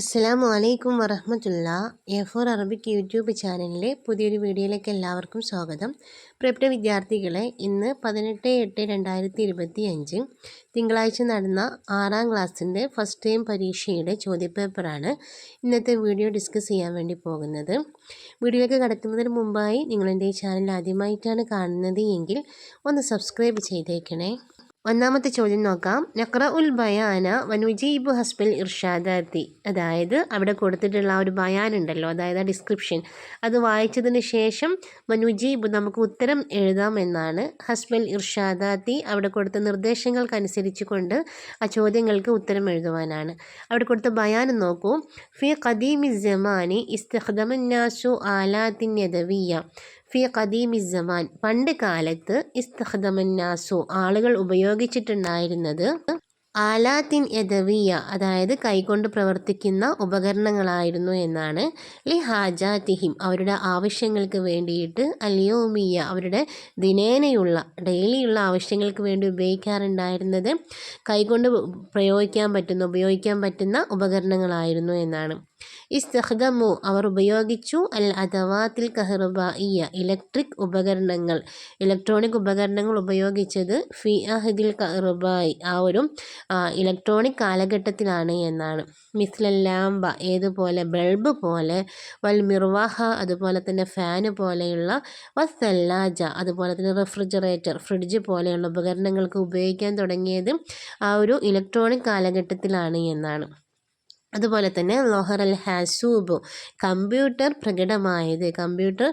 അസ്സലാമു അലൈക്കും വറഹമത്തുള്ള. എ ഫോർ അറബിക് യൂട്യൂബ് ചാനലിലെ പുതിയൊരു വീഡിയോയിലേക്ക് എല്ലാവർക്കും സ്വാഗതം. പ്രിയപ്പെട്ട വിദ്യാർത്ഥികളെ ഇന്ന് പതിനെട്ട് എട്ട് രണ്ടായിരത്തി ഇരുപത്തി അഞ്ച് തിങ്കളാഴ്ച നടന്ന ആറാം ക്ലാസ്സിന്റെ ഫസ്റ്റ് ടൈം പരീക്ഷയുടെ ചോദ്യപേപ്പറാണ് ഇന്നത്തെ വീഡിയോ ഡിസ്കസ് ചെയ്യാൻ വേണ്ടി പോകുന്നത്. വീഡിയോയിലേക്ക് കടക്കുന്നതിന് മുമ്പായി നിങ്ങളെന്റെ ഈ ചാനൽ ആദ്യമായിട്ടാണ് കാണുന്നത് എങ്കിൽ ഒന്ന് സബ്സ്ക്രൈബ് ചെയ്തേക്കണേ. ഒന്നാമത്തെ ചോദ്യം നോക്കാം. നക്ര ഉൽ ബയാന വനുജീബ് ഹസ്ബൽ ഇർഷാദാത്തി. അതായത് അവിടെ കൊടുത്തിട്ടുള്ള ആ ഒരു ബയാൻ ഉണ്ടല്ലോ അതായത് ആ ഡിസ്ക്രിപ്ഷൻ അത് വായിച്ചതിന് ശേഷം വനുജീബ് നമുക്ക് ഉത്തരം എഴുതാം എന്നാണ് ഹസ്ബൽ ഇർഷാദാത്തി അവിടെ കൊടുത്ത നിർദ്ദേശങ്ങൾക്കനുസരിച്ച് കൊണ്ട് ആ ചോദ്യങ്ങൾക്ക് ഉത്തരം എഴുതുവാനാണ്. അവിടെ കൊടുത്ത ബയാൻ നോക്കൂ. ഫി ഖദീമി ജമാനി ഇസ്തഖദമന്നാസു ആലാത്തിൻ യദവിയ. ഫി ഖദീമി സമാൻ. പണ്ട് കാലത്ത് ഇസ്തഹദമന്നാസു ആളുകൾ ഉപയോഗിച്ചിട്ടുണ്ടായിരുന്നത് ആലാത്തിൻ യദവിയ അതായത് കൈകൊണ്ട് പ്രവർത്തിക്കുന്ന ഉപകരണങ്ങളായിരുന്നു എന്നാണ്. ലി ഹാജാതിഹിം അവരുടെ ആവശ്യങ്ങൾക്ക് വേണ്ടിയിട്ട് അലിയോമിയ അവരുടെ ദിനേനയുള്ള ഡെയിലിയുള്ള ആവശ്യങ്ങൾക്ക് വേണ്ടി ഉപയോഗിക്കാറുണ്ടായിരുന്നത് കൈകൊണ്ട് പ്രയോഗിക്കാൻ പറ്റുന്ന ഉപയോഗിക്കാൻ പറ്റുന്ന ഉപകരണങ്ങളായിരുന്നു എന്നാണ്. ഇസ്തഖദമു അവർ ഉപയോഗിച്ചു അൽ അഥവാത്തിൽ കഹ്റബായിയ ഇലക്ട്രിക് ഉപകരണങ്ങൾ. ഇലക്ട്രോണിക് ഉപകരണങ്ങൾ ഉപയോഗിച്ചത് ഫി അഹദിൽ കഹ്റബായി ആ ഒരു ഇലക്ട്രോണിക് കാലഘട്ടത്തിലാണ് എന്നാണ്. മിസ്ലൽ ലാംബ ഏതുപോലെ ബൾബ് പോലെ വൽ മിർവാഹ അതുപോലെ തന്നെ ഫാന് പോലെയുള്ള വസ്സല്ലാജ അതുപോലെ തന്നെ റെഫ്രിജറേറ്റർ ഫ്രിഡ്ജ് പോലെയുള്ള ഉപകരണങ്ങൾക്ക് ഉപയോഗിക്കാൻ തുടങ്ങിയത് ആ ഒരു ഇലക്ട്രോണിക് കാലഘട്ടത്തിലാണ് എന്നാണ്. അതുപോലെ തന്നെ ലോഹർ അൽ ഹാസൂബ് കമ്പ്യൂട്ടർ പ്രകടമായത് കമ്പ്യൂട്ടർ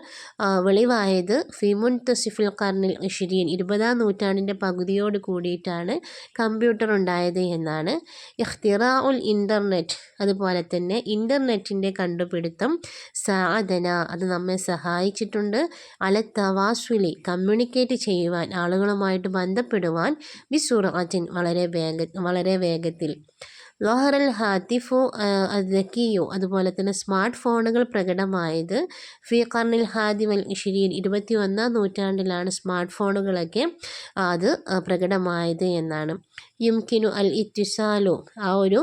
വെളിവായത് ഫിമുൻ തസിഫുൽ കർണിൽ ഇഷിരീൻ ഇരുപതാം നൂറ്റാണ്ടിന്റെ പകുതിയോട് കൂടിയിട്ടാണ് കമ്പ്യൂട്ടർ ഉണ്ടായത് എന്നാണ്. ഇഖ്തിറാ ഉൽ ഇന്റർനെറ്റ് അതുപോലെ തന്നെ ഇന്റർനെറ്റിന്റെ കണ്ടുപിടുത്തം സാധന അത് നമ്മെ സഹായിച്ചിട്ടുണ്ട്. അല തവാസുലി കമ്മ്യൂണിക്കേറ്റ് ചെയ്യുവാൻ ആളുകളുമായിട്ട് ബന്ധപ്പെടുവാൻ ബിസുറാറ്റിൻ വളരെ വേഗ വളരെ വേഗത്തിൽ. ലോഹറൽ ഹാത്തിഫു അദ്ക്കിയു അതുപോലെ തന്നെ സ്മാർട്ട് ഫോണുകൾ പ്രകടമായത് ഫി കർണിൽ ഹാദി വൽ ഇഷിരീൻ ഇരുപത്തി ഒന്നാം നൂറ്റാണ്ടിലാണ് സ്മാർട്ട് ഫോണുകളൊക്കെ അത് പ്രകടമായത് എന്നാണ്. യുംകിനു അൽ ഇത്തിസാലു ആ ഒരു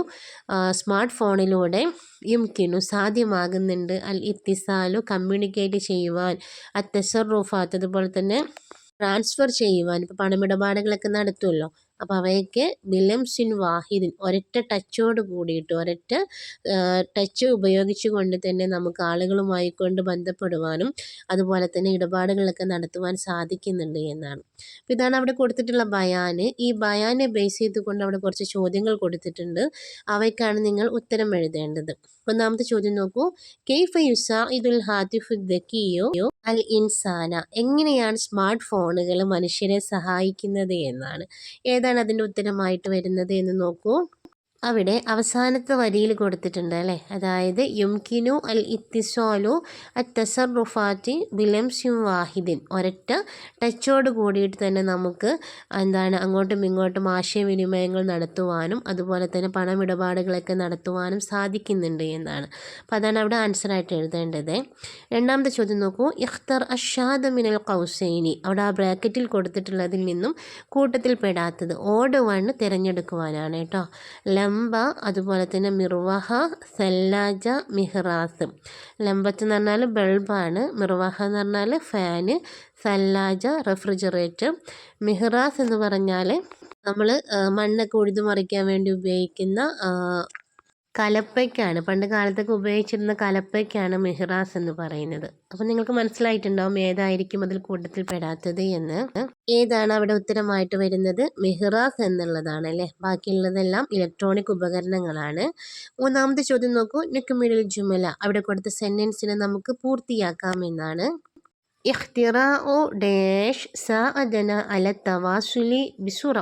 സ്മാർട്ട് ഫോണിലൂടെ യുംകിനു സാധ്യമാകുന്നുണ്ട്. അൽ ഇത്തിസാലു കമ്മ്യൂണിക്കേറ്റ് ചെയ്യുവാൻ അത്തസർ റൂഫാത്ത് അതുപോലെ തന്നെ ട്രാൻസ്ഫർ ചെയ്യുവാൻ ഇപ്പോൾ പണമിടപാടുകളൊക്കെ നടത്തുമല്ലോ അപ്പോൾ അവയൊക്കെ ബിലംസിൻ വാഹിദിൻ ഒരൊറ്റ ടച്ചോട് കൂടിയിട്ട് ഒരൊറ്റ ടച്ച് ഉപയോഗിച്ചു കൊണ്ട് തന്നെ നമുക്ക് ആളുകളുമായി കൊണ്ട് ബന്ധപ്പെടുവാനും അതുപോലെ തന്നെ ഇടപാടുകളൊക്കെ നടത്തുവാൻ സാധിക്കുന്നുണ്ട് എന്നാണ്. അപ്പോൾ ഇതാണ് അവിടെ കൊടുത്തിട്ടുള്ള ബയാന്. ഈ ബയാനെ ബേസ് ചെയ്തുകൊണ്ട് അവിടെ കുറച്ച് ചോദ്യങ്ങൾ കൊടുത്തിട്ടുണ്ട്. അവയ്ക്കാണ് നിങ്ങൾ ഉത്തരം എഴുതേണ്ടത്. ഒന്നാമത്തെ ചോദ്യം നോക്കൂ. കെയ്ഫ യുസ ഇദുൽ ഹാത്തിഫു ദക്കിയോ? അൽ ഇൻസാന. എങ്ങനെയാണ് സ്മാർട്ട് ഫോണുകൾ മനുഷ്യരെ സഹായിക്കുന്നത് എന്നാണ്. ഏതാണ് അതിന്റെ ഉത്തരമായിട്ട് വരുന്നത് എന്ന് നോക്കൂ. അവിടെ അവസാനത്തെ വരിയിൽ കൊടുത്തിട്ടുണ്ട് അല്ലേ? അതായത് യുംകിനു അൽ ഇത്തിസോലു ബിലം ബിലംസ്യും വാഹിദിൻ. ഒരൊറ്റ ടച്ചോട് കൂടിയിട്ട് തന്നെ നമുക്ക് എന്താണ് അങ്ങോട്ടും ഇങ്ങോട്ടും ആശയവിനിമയങ്ങൾ നടത്തുവാനും അതുപോലെ തന്നെ പണമിടപാടുകളൊക്കെ നടത്തുവാനും സാധിക്കുന്നുണ്ട് എന്നാണ്. അപ്പോൾ അതാണ് അവിടെ ആൻസറായിട്ട് എഴുതേണ്ടത്. രണ്ടാമത്തെ ചോദ്യം നോക്കൂ. ഇഖ്തർ അഷാദ് മിനൽ കൗസൈനി അവിടെ ആ ബ്രാക്കറ്റിൽ കൊടുത്തിട്ടുള്ളതിൽ നിന്നും കൂട്ടത്തിൽ പെടാത്തത് ഓട് വണ്ണ് തിരഞ്ഞെടുക്കുവാനാണ് കേട്ടോ. ലംബ അതുപോലെ തന്നെ മിർവഹ സല്ലാജ മിഹ്റാസ്. ലംബത്ത് എന്ന് പറഞ്ഞാൽ ബൾബാണ്. മിർവഹ എന്ന് പറഞ്ഞാൽ ഫാന്. സല്ലാജ റെഫ്രിജറേറ്റർ. മിഹ്റാസ് എന്ന് പറഞ്ഞാൽ നമ്മൾ മണ്ണൊക്കെ ഉഴുതു മറിക്കാൻ വേണ്ടി ഉപയോഗിക്കുന്ന കലപ്പയ്ക്കാണ്. പണ്ട് കാലത്തൊക്കെ ഉപയോഗിച്ചിരുന്ന കലപ്പയ്ക്കാണ് മെഹ്റാസ് എന്ന് പറയുന്നത്. അപ്പം നിങ്ങൾക്ക് മനസ്സിലായിട്ടുണ്ടാവും ഏതായിരിക്കും അതിൽ കൂട്ടത്തിൽ പെടാത്തത് എന്ന്. ഏതാണ് അവിടെ ഉത്തരമായിട്ട് വരുന്നത്? മെഹ്റാസ് എന്നുള്ളതാണ് അല്ലേ? ബാക്കിയുള്ളതെല്ലാം ഇലക്ട്രോണിക് ഉപകരണങ്ങളാണ്. മൂന്നാമത്തെ ചോദ്യം നോക്കൂ. നുക്കുമിഡിൽ ജുമല. അവിടെ കൊടുത്ത സെന്റൻസിനെ നമുക്ക് പൂർത്തിയാക്കാം എന്നാണ്. ഇഖ്തിറാഉ ഡാഷ് സാഅദന അല തവാസുലി ബിസുറ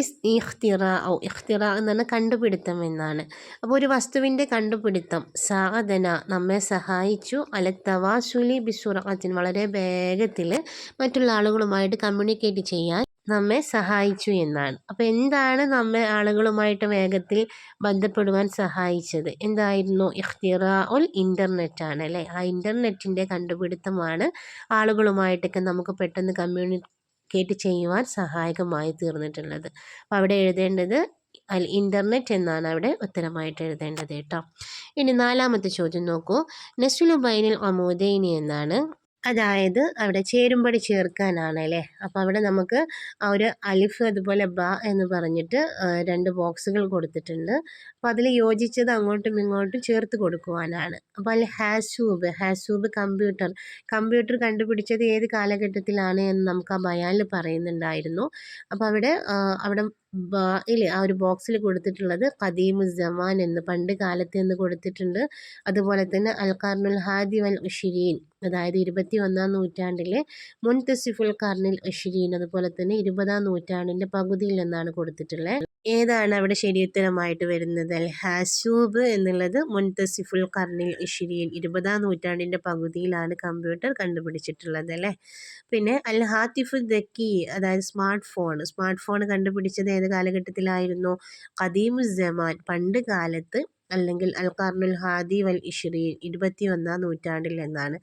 ഇസ് ഇഖ്തിറാഉ ഇഖ്തിറാ എന്ന് പറഞ്ഞാൽ കണ്ടുപിടുത്തം എന്നാണ്. അപ്പോൾ ഒരു വസ്തുവിന്റെ കണ്ടുപിടുത്തം. സാഅദന നമ്മെ സഹായിച്ചു അല തവാസുലി ബിസുറത്തിന് വളരെ വേഗത്തിൽ മറ്റുള്ള ആളുകളുമായിട്ട് കമ്മ്യൂണിക്കേറ്റ് ചെയ്യാൻ നമ്മെ സഹായിച്ചു എന്നാണ്. അപ്പോൾ എന്താണ് നമ്മെ ആളുകളുമായിട്ട് വേഗത്തിൽ ബന്ധപ്പെടുവാൻ സഹായിച്ചത്? എന്തായിരുന്നു? ഇഖ്തിറാ ഉൽ ഇന്റർനെറ്റ് ആണ് അല്ലേ? ആ ഇന്റർനെറ്റിന്റെ കണ്ടുപിടുത്തമാണ് ആളുകളുമായിട്ടൊക്കെ നമുക്ക് പെട്ടെന്ന് കമ്മ്യൂണിക്കേറ്റ് ചെയ്യുവാൻ സഹായകമായി തീർന്നിട്ടുള്ളത്. അപ്പോൾ അവിടെ എഴുതേണ്ടത് അൽ ഇന്റർനെറ്റ് എന്നാണ് അവിടെ ഉത്തരമായിട്ട് എഴുതേണ്ടത് കേട്ടോ. ഇനി നാലാമത്തെ ചോദ്യം നോക്കൂ. നസുലുബൈനിൽ അമോദൈനി എന്നാണ് അതായത് അവിടെ ചേരുംപടി ചേർക്കാനാണ് അല്ലേ അപ്പോൾ അവിടെ നമുക്ക് ആ ഒരു അലിഫ് അതുപോലെ ബ എന്ന് പറഞ്ഞിട്ട് രണ്ട് ബോക്സുകൾ കൊടുത്തിട്ടുണ്ട്. അപ്പോൾ അതിൽ യോജിച്ചത് അങ്ങോട്ടും ഇങ്ങോട്ടും ചേർത്ത് കൊടുക്കുവാനാണ്. അപ്പോൾ അതിൽ ഹാസൂബ് ഹാസൂബ് കമ്പ്യൂട്ടർ. കമ്പ്യൂട്ടർ കണ്ടുപിടിച്ചത് ഏത് കാലഘട്ടത്തിലാണ് എന്ന് നമുക്ക് ആ ബയാനിൽ പറയുന്നുണ്ടായിരുന്നു. അപ്പോൾ അവിടെ അവിടെ ഇല്ലേ ആ ഒരു ബോക്സിൽ കൊടുത്തിട്ടുള്ളത് ഖദീമുസ്സമാൻ എന്ന് പണ്ട് കാലത്ത് എന്ന് കൊടുത്തിട്ടുണ്ട്. അതുപോലെ തന്നെ അൽക്കാർണുൽ ഹാദി വൽ ഉഷിരീൻ അതായത് ഇരുപത്തി ഒന്നാം നൂറ്റാണ്ടിലെ മുൻതസിഫുൽ കർണിൽ ഉഷിരീൻ അതുപോലെ തന്നെ ഇരുപതാം നൂറ്റാണ്ടിന്റെ പകുതിയിൽ നിന്നാണ് കൊടുത്തിട്ടുള്ളത്. ഏതാണ് അവിടെ ശരിയുത്തരമായിട്ട് വരുന്നത്? അൽ ഹാസൂബ് എന്നുള്ളത് മുൻതസിഫുൽ കർണിൽ ഇഷിരിയൻ ഇരുപതാം നൂറ്റാണ്ടിന്റെ പകുതിയിലാണ് കമ്പ്യൂട്ടർ കണ്ടുപിടിച്ചിട്ടുള്ളത് അല്ലേ? പിന്നെ അൽ ഹാത്തിഫുൽ ദക്കി അതായത് സ്മാർട്ട് ഫോൺ. സ്മാർട്ട് ഫോൺ കണ്ടുപിടിച്ചത് ഏത് കാലഘട്ടത്തിലായിരുന്നു? ഖദീമുസ്സമാൻ പണ്ട് കാലത്ത് അല്ലെങ്കിൽ അൽ കർണുൽ ഹാദി വൽ ഇഷ്രീൻ ഇരുപത്തി ഒന്നാം നൂറ്റാണ്ടിൽ എന്നാണ്.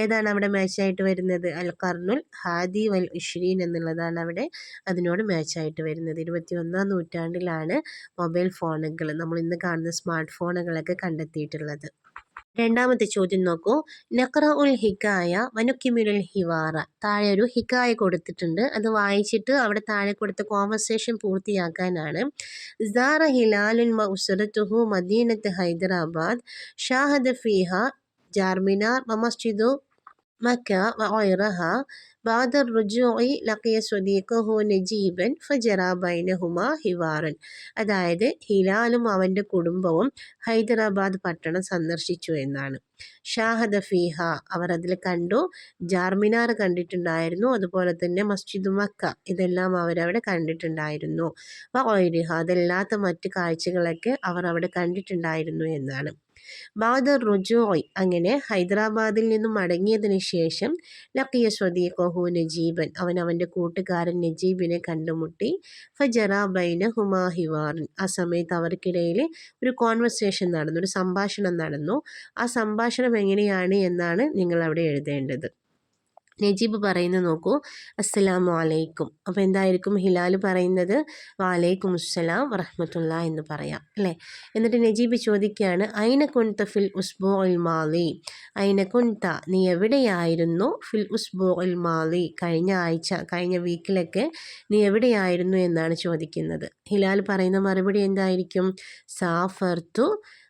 ഏതാണ് അവിടെ മാച്ചായിട്ട് വരുന്നത്? അൽ കർണുൽ ഹാദി വൽ ഇഷ്രീൻ എന്നുള്ളതാണ് അവിടെ അതിനോട് മാച്ചായിട്ട് വരുന്നത്. ഇരുപത്തി ഒന്നാം നൂറ്റാണ്ടിലാണ് മൊബൈൽ ഫോണുകൾ നമ്മൾ ഇന്ന് കാണുന്ന സ്മാർട്ട് ഫോണുകളൊക്കെ കണ്ടെത്തിയിട്ടുള്ളത്. രണ്ടാമത്തെ ചോദ്യം നോക്കൂ. നക്ര ഉൽ ഹിക്കായ വനുക്കിമിരുൽ ഹിവാറ. താഴെ ഒരു ഹിക്കായ കൊടുത്തിട്ടുണ്ട്. അത് വായിച്ചിട്ട് അവിടെ താഴെ കൊടുത്ത കോൺവെർസേഷൻ പൂർത്തിയാക്കാനാണ്. സാറ ഹിലാലുൽ മൗസറത്തുഹു മദീനത്ത് ഹൈദരാബാദ്. ഷാഹദ് ഫിഹ ജാർമിനാർ മസ്ജിദു മക്ക വൈറഹ بعد الرجوع لقي صديقه നജീബൻ ഫജറ ബൈനഹുമ ഹിവാറൻ അതായത് ഹിലാലും അവൻ്റെ കുടുംബവും ഹൈദരാബാദ് പട്ടണം സന്ദർശിച്ചു എന്നാണ് ഷാഹദ ഫീഹ അവർ അതിൽ കണ്ടു ജാർമിനാർ കണ്ടിട്ടുണ്ടായിരുന്നു അതുപോലെ തന്നെ മസ്ജിദ് മക്ക ഇതെല്ലാം അവരവിടെ കണ്ടിട്ടുണ്ടായിരുന്നു വൈരിഹ അതല്ലാത്ത മറ്റു കാഴ്ചകളൊക്കെ അവർ അവിടെ കണ്ടിട്ടുണ്ടായിരുന്നു എന്നാണ് ബാദർ റുജോയ് അങ്ങനെ ഹൈദരാബാദിൽ നിന്നും മടങ്ങിയതിന് ശേഷം ലക്കിയ സ്വദീഖഹു നജീബൻ അവൻ അവന്റെ കൂട്ടുകാരൻ നജീബിനെ കണ്ടുമുട്ടി. ഫജറ ബൈന ഹുമാ ഹിവാറിൻ. ആ സമയത്ത് അവർക്കിടയിൽ ഒരു കോൺവെർസേഷൻ നടന്നു ഒരു സംഭാഷണം നടന്നു. ആ സംഭാഷണം എങ്ങനെയാണ് എന്നാണ് നിങ്ങൾ അവിടെ എഴുതേണ്ടത്. നജീബ് പറയുന്നത് നോക്കൂ. അസ്സലാമു അലൈക്കും അപ്പോൾ എന്തായിരിക്കും? ഹിലാൽ പറയുന്നത് വാലൈക്കും അസ്സലാം വറഹമത്തുള്ള എന്ന് പറയാം അല്ലേ? എന്നിട്ട് നജീബ് ചോദിക്കുകയാണ് അയിന കുൻത ഫിൽ ഉസ്ബോ ഉൽ മാലി അയിന കുൻത നീ എവിടെയായിരുന്നു ഫിൽ ഉസ്ബോ ഉൽ മാലി കഴിഞ്ഞ ആഴ്ച കഴിഞ്ഞ വീക്കിലൊക്കെ നീ എവിടെയായിരുന്നു? എന്നാണ് ചോദിക്കുന്നത്. ഹിലാൽ പറയുന്ന മറുപടി എന്തായിരിക്കും? സാഫർത്തു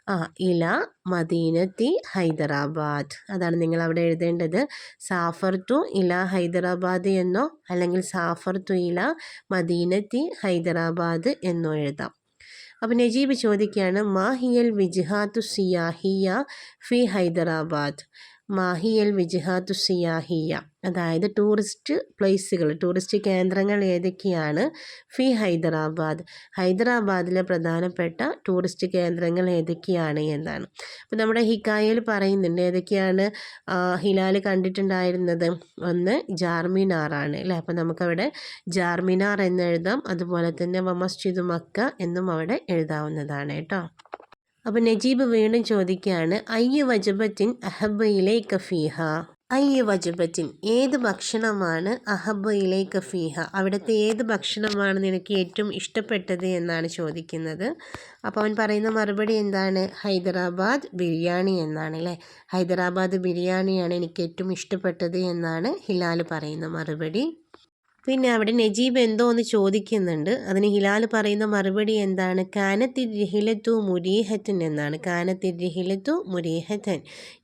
ആ ഇല മദീനത്തി ഹൈദരാബാദ്. അതാണ് നിങ്ങൾ അവിടെ എഴുതേണ്ടത്. സാഫർ ടു ഇല ഹൈദരാബാദ് എന്നോ അല്ലെങ്കിൽ സാഫർ ടു ഇല മദീനത്തി ഹൈദരാബാദ് എന്നോ എഴുതാം. അപ്പോൾ നജീബ് ചോദിക്കുകയാണ് മാഹിയൽ വിജ്ഹാത്തു സിയാഹിയ ഫി ഹൈദരാബാദ്. മാഹിയൽ വിജിഹാത്തു സിയാഹിയ. അതായത് ടൂറിസ്റ്റ് പ്ലേസുകൾ ടൂറിസ്റ്റ് കേന്ദ്രങ്ങൾ ഏതൊക്കെയാണ്? ഫി ഹൈദരാബാദ്. ഹൈദരാബാദിലെ പ്രധാനപ്പെട്ട ടൂറിസ്റ്റ് കേന്ദ്രങ്ങൾ ഏതൊക്കെയാണ് എന്നാണ്. അപ്പോൾ നമ്മുടെ ഹിക്കായയിൽ പറയുന്നുണ്ട് ഏതൊക്കെയാണ് ഹിലാൽ കണ്ടിട്ടുണ്ടായിരുന്നത്? ഒന്ന് ജാർമിനാറാണ് അല്ലേ? അപ്പോൾ നമുക്കവിടെ ജാർമിനാർ എന്ന് എഴുതാം. അതുപോലെ തന്നെ മസ്ജിദ് മക്ക എന്നും അവിടെ എഴുതാവുന്നതാണ് കേട്ടോ. അപ്പോൾ നജീബ് വീണ്ടും ചോദിക്കുകയാണ് അയ്യ വജബത്തിൻ അഹബയിലെ കഫീഹ അയ്യ വജബത്തിൻ ഏത് ഭക്ഷണമാണ് അഹബയിലെ കഫീഹ അവിടുത്തെ ഏത് ഭക്ഷണമാണ് നിനക്ക് ഏറ്റവും ഇഷ്ടപ്പെട്ടത്? എന്നാണ് ചോദിക്കുന്നത്. അപ്പോൾ അവൻ പറയുന്ന മറുപടി എന്താണ്? ഹൈദരാബാദ് ബിരിയാണി എന്നാണ് അല്ലേ? ഹൈദരാബാദ് ബിരിയാണിയാണ് എനിക്ക് ഏറ്റവും ഇഷ്ടപ്പെട്ടത് എന്നാണ് ഹിലാൽ പറയുന്ന മറുപടി. പിന്നെ അവിടെ നജീബ് എന്തോ ഒന്ന് ചോദിക്കുന്നുണ്ട്. അതിന് ഹിലാൽ പറയുന്ന മറുപടി എന്താണ്? കാനത്തിൽ രഹിലത്തു മുരീഹത്തൻ എന്നാണ്. കാനത്തിൽ രഹിലത്തു മുരീഹത്തൻ.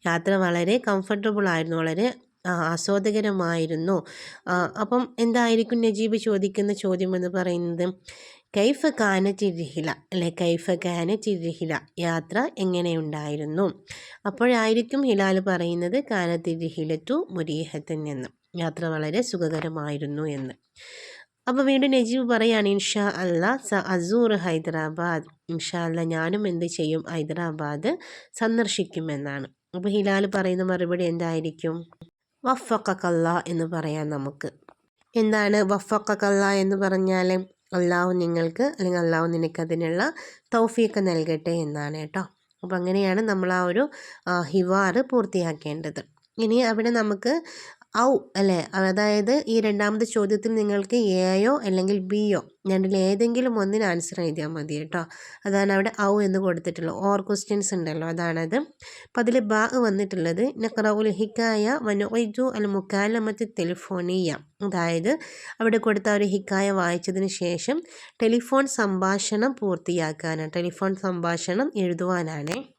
യാത്ര വളരെ കംഫർട്ടബിൾ ആയിരുന്നു. വളരെ ആസ്വാദകരമായിരുന്നു. അപ്പം എന്തായിരിക്കും നജീബ് ചോദിക്കുന്ന ചോദ്യം എന്ന് പറയുന്നത്? കൈഫ കാന ചിരിഹില അല്ലെ? കൈഫ കാന ചിരിഹില യാത്ര എങ്ങനെയുണ്ടായിരുന്നു? അപ്പോഴായിരിക്കും ഹിലാൽ പറയുന്നത് കാന ടു മുരീഹത്തൻ എന്ന്. യാത്ര വളരെ സുഖകരമായിരുന്നു എന്ന്. അപ്പോൾ വീണ്ടും നജീബ് പറയാണ് ഇൻഷാ അല്ല സ അസൂർ ഹൈദരാബാദ്. ഇൻഷാ അല്ല ഞാനും എന്ത് ചെയ്യും? ഹൈദരാബാദ് സന്ദർശിക്കുമെന്നാണ്. അപ്പോൾ ഹിലാൽ പറയുന്ന മറുപടി എന്തായിരിക്കും? വഫക്കല്ല എന്ന് പറയാം നമുക്ക്. എന്താണ് വഫക്കല്ല എന്ന് പറഞ്ഞാൽ അള്ളാഹു നിങ്ങൾക്ക് അല്ലെങ്കിൽ അള്ളാഹു നിനക്ക് അതിനുള്ള തൗഫീക്ക് നൽകട്ടെ എന്നാണ് കേട്ടോ. അപ്പോൾ അങ്ങനെയാണ് നമ്മൾ ആ ഒരു ഹിവാറ് പൂർത്തിയാക്കേണ്ടത്. ഇനി അവിടെ നമുക്ക് ഔ അല്ലേ? അതായത് ഈ രണ്ടാമത്തെ ചോദ്യത്തിൽ നിങ്ങൾക്ക് എയോ അല്ലെങ്കിൽ ബിയോ രണ്ടിൽ ഏതെങ്കിലും ഒന്നിന് ആൻസർ എഴുതിയാൽ മതി കേട്ടോ. അതാണ് അവിടെ ഔ എന്ന് കൊടുത്തിട്ടുള്ളത്. ഓർ ക്വസ്റ്റ്യൻസ് ഉണ്ടല്ലോ. അതാണത്. അപ്പം അതിൽ ബാ വന്നിട്ടുള്ളത് നഖറഉൽ ഹിക്കായ വനോജു അൽ മുക്കാലമത്ത് ടെലിഫോണിയ. അതായത് അവിടെ കൊടുത്ത ഒരു ഹിക്കായ വായിച്ചതിന് ശേഷം ടെലിഫോൺ സംഭാഷണം പൂർത്തിയാക്കാനാണ്. ടെലിഫോൺ സംഭാഷണം എഴുതുവാനാണ്.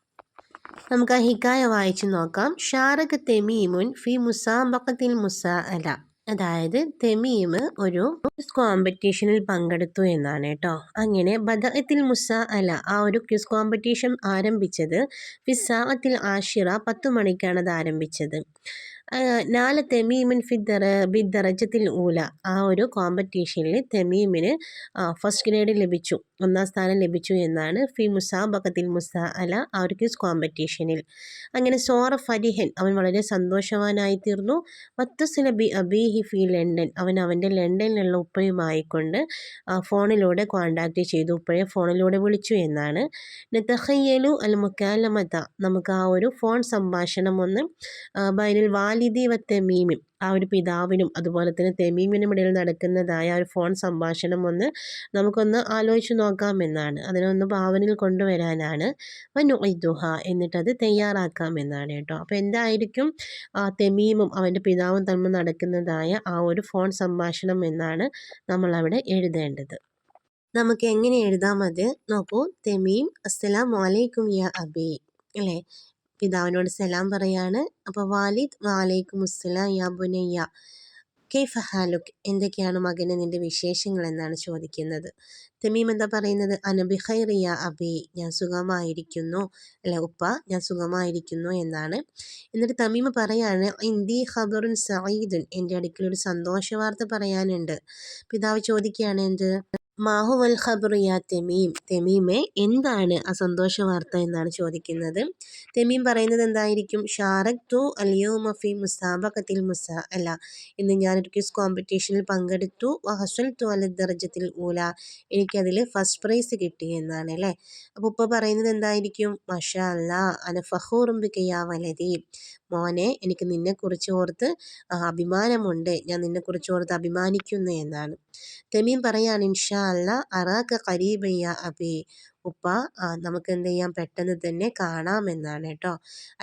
നമുക്ക് ആ ഹിക്കായ വായിച്ചു നോക്കാം. ഷാറഖ് തെമീമുൻ ഫി മുസാബക്കത്തിൽ മുസ അല. അതായത് തെമീം ഒരു ക്വിസ് കോമ്പറ്റീഷനിൽ പങ്കെടുത്തു എന്നാണ് കേട്ടോ. അങ്ങനെ ബദഅത്തിൽ മുസ അല ആ ഒരു ക്വിസ് കോമ്പറ്റീഷൻ ആരംഭിച്ചത് ഫിസാഅത്തിൽ ആഷിറ പത്തു മണിക്കാണ് അത് ആരംഭിച്ചത്. നാല് തെമീമിൻ ഫിദ്ദറ ബിദ്ദറജത്തിൽ ഊല. ആ ഒരു കോമ്പറ്റീഷനിൽ തെമീമിന് ഫസ്റ്റ് ഗ്രേഡ് ലഭിച്ചു. ഒന്നാം സ്ഥാനം ലഭിച്ചു എന്നാണ് ഫി മുസാബക്കത്തിൽ മുസ അല ആ ഒരു ക്യൂസ് കോമ്പറ്റീഷനിൽ അങ്ങനെ സോറ ഫരിഹൻ അവൻ വളരെ സന്തോഷവാനായി തീർന്നു മത്തുസില ബി അബീഹി ഫി ലണ്ടൻ അവൻ അവന്റെ ലണ്ടനിലുള്ള ഉപ്പയുമായിക്കൊണ്ട് ഫോണിലൂടെ കോണ്ടാക്ട് ചെയ്തു. ഉപ്പയെ ഫോണിലൂടെ വിളിച്ചു എന്നാണ്. നെത്തഹയ്യലു അൽ മുക്കാലമത നമുക്ക് ആ ഒരു ഫോൺ സംഭാഷണം ഒന്ന് ബൈനിൽ വാ വാലിദി വ തെമീമിം ആ ഒരു പിതാവിനും അതുപോലെ തന്നെ തെമീമിനും ഇടയിൽ നടക്കുന്നതായ ഒരു ഫോൺ സംഭാഷണം ഒന്ന് നമുക്കൊന്ന് ആലോചിച്ച് നോക്കാമെന്നാണ് അതിനൊന്ന് ഭാവനയിൽ കൊണ്ടുവരാനാണ്. വനുദുഹ എന്നിട്ടത് തയ്യാറാക്കാമെന്നാണ് കേട്ടോ. അപ്പോൾ എന്തായിരിക്കും തെമീമും അവന്റെ പിതാവും തമ്മിൽ നടക്കുന്നതായ ആ ഒരു ഫോൺ സംഭാഷണം എന്നാണ് നമ്മളവിടെ എഴുതേണ്ടത്. നമുക്ക് എങ്ങനെ എഴുതാം അത്? നോക്കൂ. തെമീം അസ്സലാം വലൈക്കും യാ അബി. അല്ലേ? പിതാവിനോട് സലാം പറയാണ്. അപ്പോൾ വാലിദ് വാലൈക്കും അസ്സലാം യാ ബുനയ്യ കെയ്ഫ് ഹാലുക്? എന്തൊക്കെയാണ് മകന് നിന്റെ വിശേഷങ്ങൾ എന്നാണ് ചോദിക്കുന്നത്. തമീം എന്താ പറയുന്നത്? അനബിഹൈറിയ അബി ഞാൻ സുഖമായിരിക്കുന്നു. അല്ല ഉപ്പ ഞാൻ സുഖമായിരിക്കുന്നു എന്നാണ്. എന്നിട്ട് തമീമ പറയാണ് ഇന്ദി ഖബറുൻ സഈദുൻ. എന്റെ അടുക്കൽ ഒരു സന്തോഷ വാർത്ത പറയാനുണ്ട്. പിതാവ് ചോദിക്കുകയാണ് എന്ത്? മാഹുവൽ ഖബറിയ തെമീം തെമീമെ എന്താണ് ആ സന്തോഷ വാർത്ത എന്നാണ് ചോദിക്കുന്നത്. തെമീം പറയുന്നത് എന്തായിരിക്കും? ഷാറക് തു അലിയോമഫി മുസ്താബഖത്തിൽ മുസ അല്ല. ഇന്ന് ഞാനൊരു ക്വിസ് കോമ്പറ്റീഷനിൽ പങ്കെടുത്തു. വഹസൽ തു അല ദർജത്തിൽ ഊല. എനിക്കതിൽ ഫസ്റ്റ് പ്രൈസ് കിട്ടി എന്നാണ് അല്ലേ? അപ്പോൾ ഇപ്പോൾ പറയുന്നത് എന്തായിരിക്കും? മഷ അല്ല അന ഫഹൂറും ബിക്കയാ വലതി മോനെ എനിക്ക് നിന്നെക്കുറിച്ച് ഓർത്ത് അഭിമാനമുണ്ട്. ഞാൻ നിന്നെക്കുറിച്ച് ഓർത്ത് അഭിമാനിക്കുന്നു എന്നാണ്. തെമീം പറയാണ് ഇൻഷാ അല്ല അറാക്ക കരീബയ്യ അബി. ഉപ്പ നമുക്ക് എന്ത് ചെയ്യാം? പെട്ടെന്ന് തന്നെ കാണാമെന്നാണ് കേട്ടോ.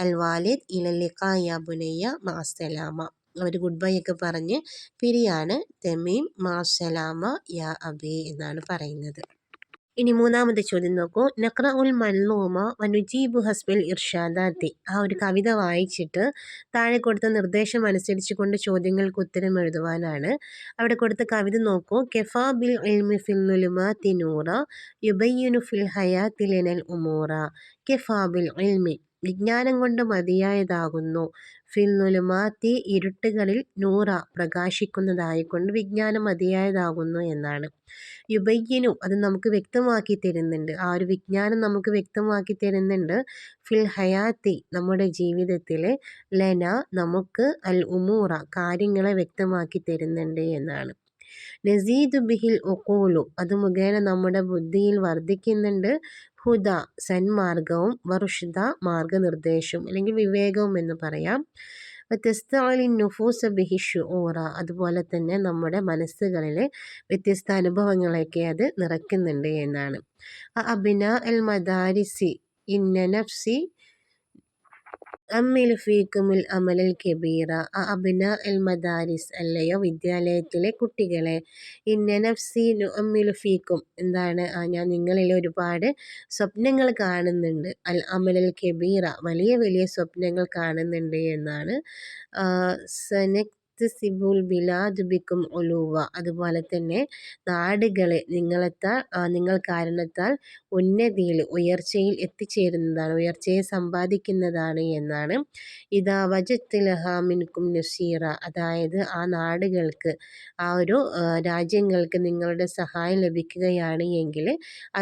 അൽ വാലിദ് ഇലലിക്കായ ബുനയ്യ മാസലാമ അവർ ഗുഡ് ബൈ ഒക്കെ പറഞ്ഞ് പിരിയാണ് തെമീം മാസലാമ യാ അബി എന്നാണ് പറയുന്നത്. ഇനി മൂന്നാമത്തെ ചോദ്യം നോക്കൂ. നക്ര ഉൽ മല്ലൂമ വനുജീബു ഹസ്ബിൽ ഇർഷാദാത്തി ആ ഒരു കവിത വായിച്ചിട്ട് താഴെ കൊടുത്ത നിർദ്ദേശം അനുസരിച്ച് കൊണ്ട് ചോദ്യങ്ങൾക്ക് ഉത്തരം എഴുതുവാനാണ്. അവിടെ കൊടുത്ത കവിത നോക്കൂ. കെഫാ ബിൽ ഇൽമി ഫിൽ തിനൂറ യുബയ്യുനു ഫിൽ ഹയാത്തിലെനൽ ഉമൂറ. കെഫാ ബിൽ ഇൽമി വിജ്ഞാനം കൊണ്ട് മതിയായതാകുന്നു. ഫിൽനുലുമാത്തി ഇരുട്ടുകളിൽ നൂറ പ്രകാശിക്കുന്നതായിക്കൊണ്ട് വിജ്ഞാനം മതിയായതാകുന്നു എന്നാണ്. യുബയ്യനു അത് നമുക്ക് വ്യക്തമാക്കി തരുന്നുണ്ട്. ആ ഒരു വിജ്ഞാനം നമുക്ക് വ്യക്തമാക്കി തരുന്നുണ്ട്. ഫിൽ ഹയാത്തി നമ്മുടെ ജീവിതത്തിൽ ലന നമുക്ക് അൽ ഉമൂറ കാര്യങ്ങളെ വ്യക്തമാക്കി തരുന്നുണ്ട് എന്നാണ്. നസീദു ബിഹിൽ ഒക്കോലു. അത് മുഖേന നമ്മുടെ ബുദ്ധിയിൽ വർദ്ധിക്കുന്നുണ്ട്. ഹുദ സന്മാർഗവും വറുഷിത മാർഗനിർദ്ദേശവും അല്ലെങ്കിൽ വിവേകവും എന്ന് പറയാം. വ്യത്യസ്ത നുഫൂസ ബിഹി ഷുറ അതുപോലെ തന്നെ നമ്മുടെ മനസ്സുകളിൽ വ്യത്യസ്ത അനുഭവങ്ങളൊക്കെ അത് നിറയ്ക്കുന്നുണ്ട് എന്നാണ്. അബിന അൽ മദാരിസി ഇന്ന നഫ്സി അമ്മിൽ ഫീക്കുമുൽ അമലൽ കബീറ അബിന അൽ മദാരിസ് അല്ലയോ വിദ്യാലയത്തിലെ കുട്ടികളെ. ഇന്ന നഫ്സി അമ്മിലു ഫീക്കും. എന്താണ്? ഞാൻ നിങ്ങളിൽ ഒരുപാട് സ്വപ്നങ്ങൾ കാണുന്നുണ്ട്. അൽ അമലൽ കബീറ വലിയ വലിയ സ്വപ്നങ്ങൾ കാണുന്നുണ്ട് എന്നാണ് സനക് സിബുൽ ബിലാദ് ബിക്കും ഒലൂവ. അതുപോലെ തന്നെ നാടുകളെ നിങ്ങളെത്താൽ നിങ്ങൾ കാരണത്താൽ ഉന്നതിയിൽ ഉയർച്ചയിൽ എത്തിച്ചേരുന്നതാണ് ഉയർച്ചയെ സമ്പാദിക്കുന്നതാണ് എന്നാണ്. ഇതാ വജത്തിലഹാമിൻകും നസീറ. അതായത് ആ നാടുകൾക്ക് ആ ഒരു രാജ്യങ്ങൾക്ക് നിങ്ങളുടെ സഹായം ലഭിക്കുകയാണ് എങ്കിൽ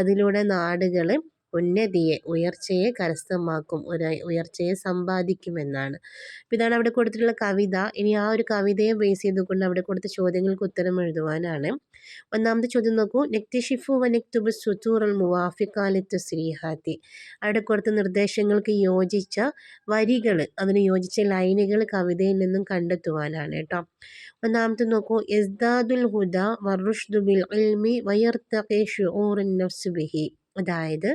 അതിലൂടെ നാടുകൾ ഉന്നതിയെ ഉയർച്ചയെ കരസ്ഥമാക്കും ഒരു ഉയർച്ചയെ സമ്പാദിക്കുമെന്നാണ്. അപ്പം ഇതാണ് അവിടെ കൊടുത്തിട്ടുള്ള കവിത. ഇനി ആ ഒരു കവിതയെ ബേസ് ചെയ്തുകൊണ്ട് അവിടെ കൊടുത്ത ചോദ്യങ്ങൾക്ക് ഉത്തരം എഴുതുവാനാണ്. ഒന്നാമത്തെ ചോദ്യം നോക്കൂ. നെക്തിഷിഫു വനക്തുബ് സുത്തൂറൽ മുവാഫിക്കാലിത്തു ശ്രീഹാത്തി. അവിടെ കൊടുത്ത നിർദ്ദേശങ്ങൾക്ക് യോജിച്ച വരികൾ അതിന് യോജിച്ച ലൈനുകൾ കവിതയിൽ നിന്നും കണ്ടെത്തുവാനാണ് കേട്ടോ. ഒന്നാമത്തെ നോക്കൂ. യസ്ദാദുൽ ഹുദ വറുഷ്ദു ബിൽ ഇൽമി വയർത്തഖി നഫ്സുബിഹി നഫ്സ് ബിഹി. അതായത്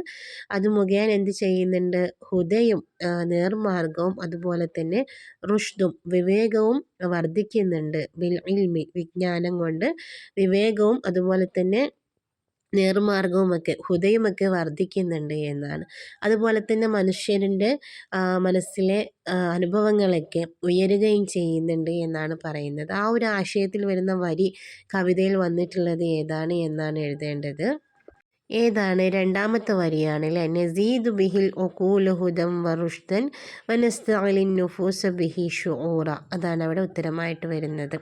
അത് മുഖേന എന്ത് ചെയ്യുന്നുണ്ട്? ഹുദയും നേർമാർഗവും അതുപോലെ തന്നെ റുഷ്ദും വിവേകവും വർദ്ധിക്കുന്നുണ്ട്. ബിൽ ഇൽമി വിജ്ഞാനം കൊണ്ട് വിവേകവും അതുപോലെ തന്നെ നേർമാർഗവുമൊക്കെ ഹുദയുമൊക്കെ വർദ്ധിക്കുന്നുണ്ട് എന്നാണ്. അതുപോലെ തന്നെ മനുഷ്യരുടെ മനസ്സിലെ അനുഭവങ്ങളൊക്കെ ഉയരുകയും ചെയ്യുന്നുണ്ട് എന്നാണ് പറയുന്നത്. ആ ഒരു ആശയത്തിൽ വരുന്ന വരി കവിതയിൽ വന്നിട്ടുള്ളത് ഏതാണ് എന്നാണ് എഴുതേണ്ടത്? ഏതാണ്? രണ്ടാമത്തെ വരിയാണല്ലേ. നസീദ് ബിഹിൽ ഒക്കൂലഹുദം വറുഷ്തൻ വനസ്തലിൻ നുഫൂസ ബിഹി ഷുറ അതാണ് അവിടെ ഉത്തരമായിട്ട് വരുന്നത്.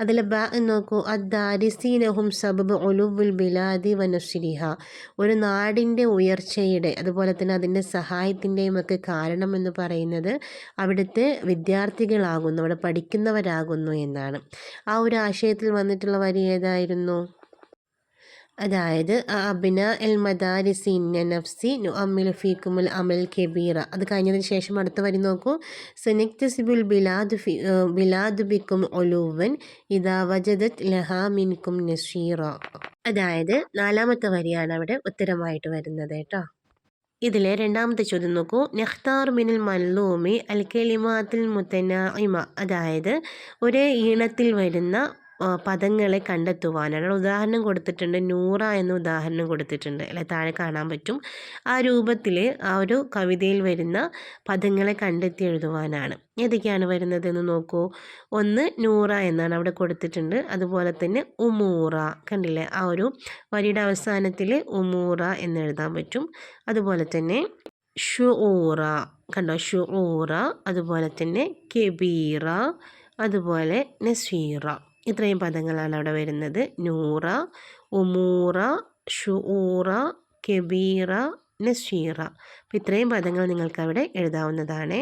അതിൽ ബാ നോക്കൂ. അദ്ദാരിസീനഹും സബബ് ഒലുബുൽ ബിലാദി വനുശ്രിഹ ഒരു നാടിന്റെ ഉയർച്ചയുടെ അതുപോലെ തന്നെ അതിന്റെ സഹായത്തിന്റെയും ഒക്കെ കാരണം എന്ന് പറയുന്നത് അവിടുത്തെ വിദ്യാർത്ഥികളാകുന്നു അവിടെ പഠിക്കുന്നവരാകുന്നു എന്നാണ്. ആ ഒരു ആശയത്തിൽ വന്നിട്ടുള്ള വരി ഏതായിരുന്നു? അതായത് അബിന എൽ മദാരിസി നഫ്സി നു അമ്മിൽ ഫീക്കുമുൽ അമൽ കെബീറ. അത് കഴിഞ്ഞതിന് ശേഷം അടുത്ത വരി നോക്കൂ. സെനിക്തസിബുൽ ബിലാദ് ബിലാദ് ബിക്കും ഒലൂവൻ ഇതാ വജദത് ലഹാ മിൻകും നഷീറ അതായത് നാലാമത്തെ വരിയാണ് അവിടെ ഉത്തരമായിട്ട് വരുന്നത് കേട്ടോ. ഇതിലെ രണ്ടാമത്തെ ചോദ്യം നോക്കൂ. നെഹ്താർ മിനൽ മല്ലൂമി അൽ കെലിമാത്തിൽ മുത്തനായിമ അതായത് ഒരേ ഈണത്തിൽ വരുന്ന പദങ്ങളെ കണ്ടെത്തുവാനാണ് ഉദാഹരണം കൊടുത്തിട്ടുണ്ട്. നൂറ എന്ന ഉദാഹരണം കൊടുത്തിട്ടുണ്ട്. അല്ലെ താഴെ കാണാൻ പറ്റും. ആ രൂപത്തിൽ ആ ഒരു കവിതയിൽ വരുന്ന പദങ്ങളെ കണ്ടെത്തി എഴുതുവാനാണ്. ഏതൊക്കെയാണ് വരുന്നത് എന്ന് നോക്കൂ. ഒന്ന് നൂറ എന്നാണ് അവിടെ കൊടുത്തിട്ടുണ്ട്. അതുപോലെ തന്നെ ഉമൂറ. കണ്ടില്ലേ? ആ ഒരു വരിയുടെ അവസാനത്തിൽ ഉമൂറ എന്ന് എഴുതാൻ പറ്റും. അതുപോലെ തന്നെ ഷുഊറ. കണ്ടോ? ഷുഊറ. അതുപോലെ തന്നെ കെബീറ. അതുപോലെ നസീറ. ഇത്രയും പദങ്ങളാണ് അവിടെ വരുന്നത്. നൂറ ഉമൂറ ഷുഊറ കെബീറ നസീറ. അപ്പോൾ ഇത്രയും പദങ്ങൾ നിങ്ങൾക്കവിടെ എഴുതാവുന്നതാണ്.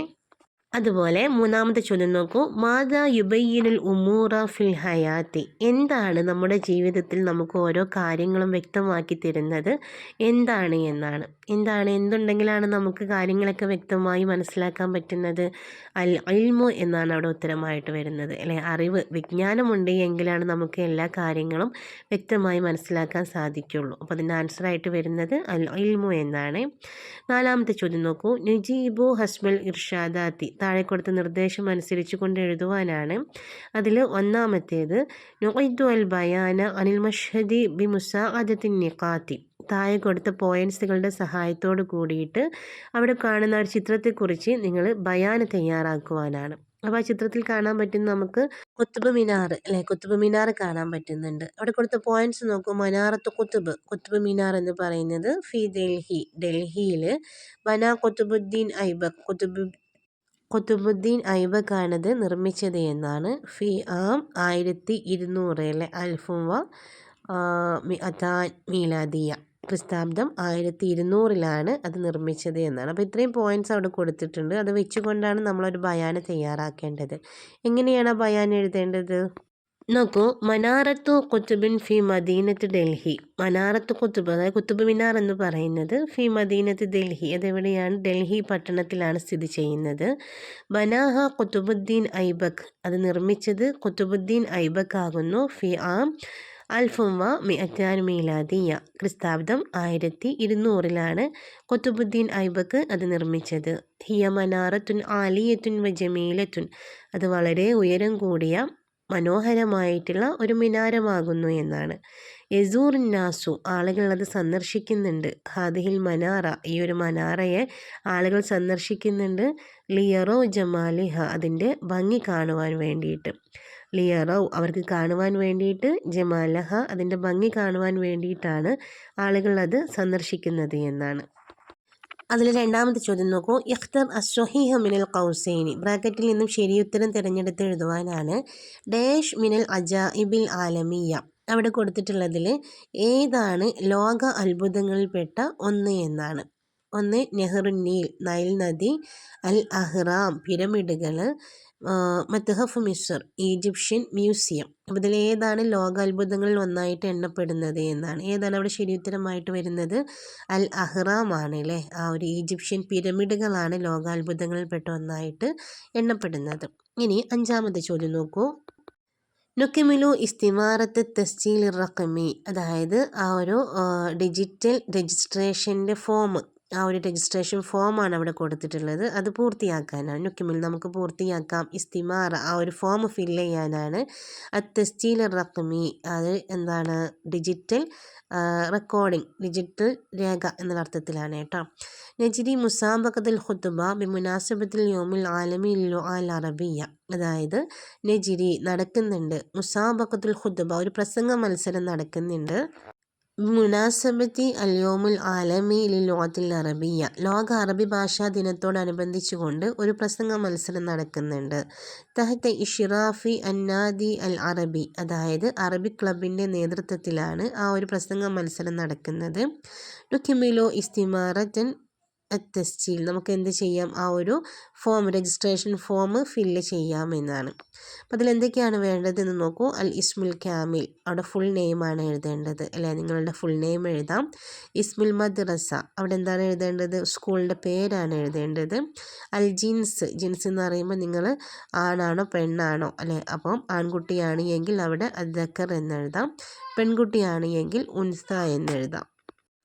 അതുപോലെ മൂന്നാമത്തെ ചോദ്യം നോക്കൂ. മാതാ യുബയ്യനുൽ ഉമൂറ ഫിൽ ഹയാത്തി. എന്താണ് നമ്മുടെ ജീവിതത്തിൽ നമുക്ക് ഓരോ കാര്യങ്ങളും വ്യക്തമാക്കി തരുന്നത്? എന്താണ് എന്നാണ്. എന്താണ്? എന്തുണ്ടെങ്കിലാണ് നമുക്ക് കാര്യങ്ങളൊക്കെ വ്യക്തമായി മനസ്സിലാക്കാൻ പറ്റുന്നത്? അൽ അൽമു എന്നാണ് അവിടെ ഉത്തരമായിട്ട് വരുന്നത്. അല്ലെ അറിവ് വിജ്ഞാനമുണ്ട് എങ്കിലാണ് നമുക്ക് എല്ലാ കാര്യങ്ങളും വ്യക്തമായി മനസ്സിലാക്കാൻ സാധിക്കുള്ളൂ. അപ്പോൾ അതിന്റെ ആൻസറായിട്ട് വരുന്നത് അൽ അൽമു എന്നാണ്. നാലാമത്തെ ചോദ്യം നോക്കൂ. നുജീബു ഹസ്ബൽ ഇർഷാദാത്തി. താഴെ കൊടുത്ത നിർദ്ദേശം അനുസരിച്ച് കൊണ്ട് എഴുതുവാനാണ്. അതിൽ ഒന്നാമത്തേത് നൊയ്ദു അൽ ബയാന അനിൽ മഷദി ബി മുസാഅദത്തിൻ നിഖാത്തി. താഴെ കൊടുത്ത പോയിൻസുകളുടെ സഹായത്തോട് കൂടിയിട്ട് അവിടെ കാണുന്ന ഒരു ചിത്രത്തെക്കുറിച്ച് നിങ്ങൾ ബയാന തയ്യാറാക്കുവാനാണ്. അപ്പോൾ ആ ചിത്രത്തിൽ കാണാൻ പറ്റുന്ന നമുക്ക് കുത്തുബ് മിനാർ അല്ലെ? കുത്തുബ് മിനാർ കാണാൻ പറ്റുന്നുണ്ട്. അവിടെ കൊടുത്ത പോയിന്റ്സ് നോക്കൂ. മനാറത്ത് കുത്തുബ്. കുത്തുബ് മിനാർ എന്ന് പറയുന്നത് ഫി ഡൽഹി ഡൽഹിയിൽ ബന കുത്തുബുദ്ദീൻ ഐബക്. കുത്തുബ് കുത്തുബുദ്ദീൻ ഐബക്കാണത് നിർമ്മിച്ചത് എന്നാണ്. ഫി ആം ആയിരത്തി ഇരുന്നൂറ് അല്ലെ? അൽഫുവ അതാൻ മീലാദിയ. ക്രിസ്താബ്ദം ആയിരത്തി ഇരുന്നൂറിലാണ് അത് നിർമ്മിച്ചത് എന്നാണ്. അപ്പോൾ ഇത്രയും പോയിന്റ്സ് അവിടെ കൊടുത്തിട്ടുണ്ട്. അത് വെച്ചുകൊണ്ടാണ് നമ്മളൊരു ബയാന് തയ്യാറാക്കേണ്ടത്. എങ്ങനെയാണ് ആ ബയാൻ എഴുതേണ്ടത്? നോക്കൂ മനാറത്തു കുത്തുബിൻ ഫി മദീനത്ത് ഡൽഹി. മനാറത്തു കുത്തുബ് അതായത് കുത്തുബ് മിനാർ എന്ന് പറയുന്നത് ഫി മദീനത്ത് ഡൽഹി അതെവിടെയാണ്? ഡൽഹി പട്ടണത്തിലാണ് സ്ഥിതി ചെയ്യുന്നത്. ബനാഹ കുത്തുബുദ്ദീൻ ഐബക് അത് നിർമ്മിച്ചത് കുത്തുബുദ്ദീൻ ഐബക് ആകുന്നു. ഫി ആം അൽഫുമ മിഅറ്റാൻ മീലാദിയ ക്രിസ്താബ്ദം ആയിരത്തി ഇരുന്നൂറിലാണ് കൊത്തുബുദ്ദീൻ ഐബക്ക് അത് നിർമ്മിച്ചത്. ഹിയ മനാറത്തുൻ ആലിയത്തുൻ വജമീലത്തുൻ ജമീലത്തുൻ അത് വളരെ ഉയരം കൂടിയ മനോഹരമായിട്ടുള്ള ഒരു മിനാരമാകുന്നു എന്നാണ്. യസൂർ നാസു ആളുകൾ അത് സന്ദർശിക്കുന്നുണ്ട്. ഹാദിഹിൽ മനാറ ഈ ഒരു മനാറയെ ആളുകൾ സന്ദർശിക്കുന്നുണ്ട്. ലിയറോ ജമാലിഹ അതിന്റെ ഭംഗി കാണുവാൻ വേണ്ടിയിട്ട്. ലിയറോ അവർക്ക് കാണുവാൻ വേണ്ടിയിട്ട് ജമാലഹ അതിന്റെ ഭംഗി കാണുവാൻ വേണ്ടിയിട്ടാണ് ആളുകൾ അത് സന്ദർശിക്കുന്നത് എന്നാണ്. അതിൽ രണ്ടാമത്തെ ചോദ്യം നോക്കൂ. ഇഖ്തർ അസ്വഹീഹ മിനൽ കൗസൈനി ബ്രാക്കറ്റിൽ നിന്നും ശരിയുത്തരം തിരഞ്ഞെടുത്ത് എഴുതുവാനാണ്. ഡേഷ് മിനൽ അജാഇബിൽ ആലമിയ. അവിടെ കൊടുത്തിട്ടുള്ളതിൽ ഏതാണ് ലോക അത്ഭുതങ്ങളിൽപ്പെട്ട ഒന്ന് എന്നാണ്. ഒന്ന് നെഹ്റു നീൽ നൈൽ നദി അൽ അഹ്റാം പിരമിഡുകൾ മത്തഹഫ് മിസർ ഈജിപ്ഷ്യൻ മ്യൂസിയം. അപ്പോൾ ഇതിൽ ഏതാണ് ലോകാത്ഭുതങ്ങളിൽ ഒന്നായിട്ട് എണ്ണപ്പെടുന്നത് എന്നാണ്. ഏതാണ് അവിടെ ശരിയുത്തരമായിട്ട് വരുന്നത്? അൽ അഹ്റാം ആണ് അല്ലേ ആ ഒരു ഈജിപ്ഷ്യൻ പിരമിഡുകളാണ് ലോകാത്ഭുതങ്ങളിൽപ്പെട്ട ഒന്നായിട്ട് എണ്ണപ്പെടുന്നത്. ഇനി അഞ്ചാമത്തെ ചോദ്യം നോക്കൂ. നുക്കിമിലു ഇസ്തിമാറത്ത് തസ്ജീൽ റഖമി അതായത് ആ ഒരു ഡിജിറ്റൽ രജിസ്ട്രേഷന്റെ ഫോം ആ ഒരു രജിസ്ട്രേഷൻ ഫോമാണ് അവിടെ കൊടുത്തിട്ടുള്ളത്. അത് പൂർത്തിയാക്കാനാണ്. നുക്കിമിൽ നമുക്ക് പൂർത്തിയാക്കാം. ഇസ്തിമാർ ആ ഒരു ഫോം ഫിൽ ചെയ്യാനാണ്. അത്തസ്റ്റീൽ റക്കമി അത് എന്താണ്? ഡിജിറ്റൽ റെക്കോർഡിംഗ് ഡിജിറ്റൽ രേഖ എന്നുള്ള അർത്ഥത്തിലാണ് കേട്ടോ. നജിരി മുസാബക്കത്തിൽ ഹുത്തുബ ബിമുനാസബത്തിൽ യോമിൽ ആലമി അൽ അറബിയ. അതായത് നജിരി നടക്കുന്നുണ്ട്. മുസാബക്കത്തുൽ ഹുത്തുബ ഒരു പ്രസംഗ മത്സരം നടക്കുന്നുണ്ട്. മുനാസബത്തി അൽയോമുൽ ആലമി ലിലോത്തിൽ അറബിയ. ലോക അറബി ഭാഷാ ദിനത്തോടനുബന്ധിച്ചുകൊണ്ട് ഒരു പ്രസംഗ മത്സരം നടക്കുന്നുണ്ട്. തഹത്തെ ഇഷിറാഫി അന്നാദി അൽ അറബി അതായത് അറബി ക്ലബിന്റെ നേതൃത്വത്തിലാണ് ആ ഒരു പ്രസംഗ മത്സരം നടക്കുന്നത്. നുക്കിമിലോ ഇസ്തിമാറത്തൻ തസ്ജീൽ നമുക്ക് എന്ത് ചെയ്യാം? ആ ഒരു ഫോം രജിസ്ട്രേഷൻ ഫോം ഫില്ല് ചെയ്യാം എന്നാണ്. അപ്പോൾ അതിൽ എന്തൊക്കെയാണ് വേണ്ടതെന്ന് നോക്കൂ. അൽ ഇസ്മുൽ ക്യാമിൽ അവിടെ ഫുൾ നെയിമാണ് എഴുതേണ്ടത്. അല്ലേ? നിങ്ങളുടെ ഫുൾ നെയിം എഴുതാം. ഇസ്മുൽ മദ്രസ അവിടെ എന്താണ് എഴുതേണ്ടത്? സ്കൂളിന്റെ പേരാണ് എഴുതേണ്ടത്. അൽ ജിൻസ് ജിൻസ് എന്ന് പറയുമ്പോൾ നിങ്ങൾ ആണാണോ പെണ്ണാണോ? അല്ലേ? അപ്പം ആൺകുട്ടിയാണ് എങ്കിൽ അവിടെ അദ്ദക്കർ എന്നെഴുതാം പെൺകുട്ടിയാണ് എങ്കിൽ ഉൻസ എന്നെഴുതാം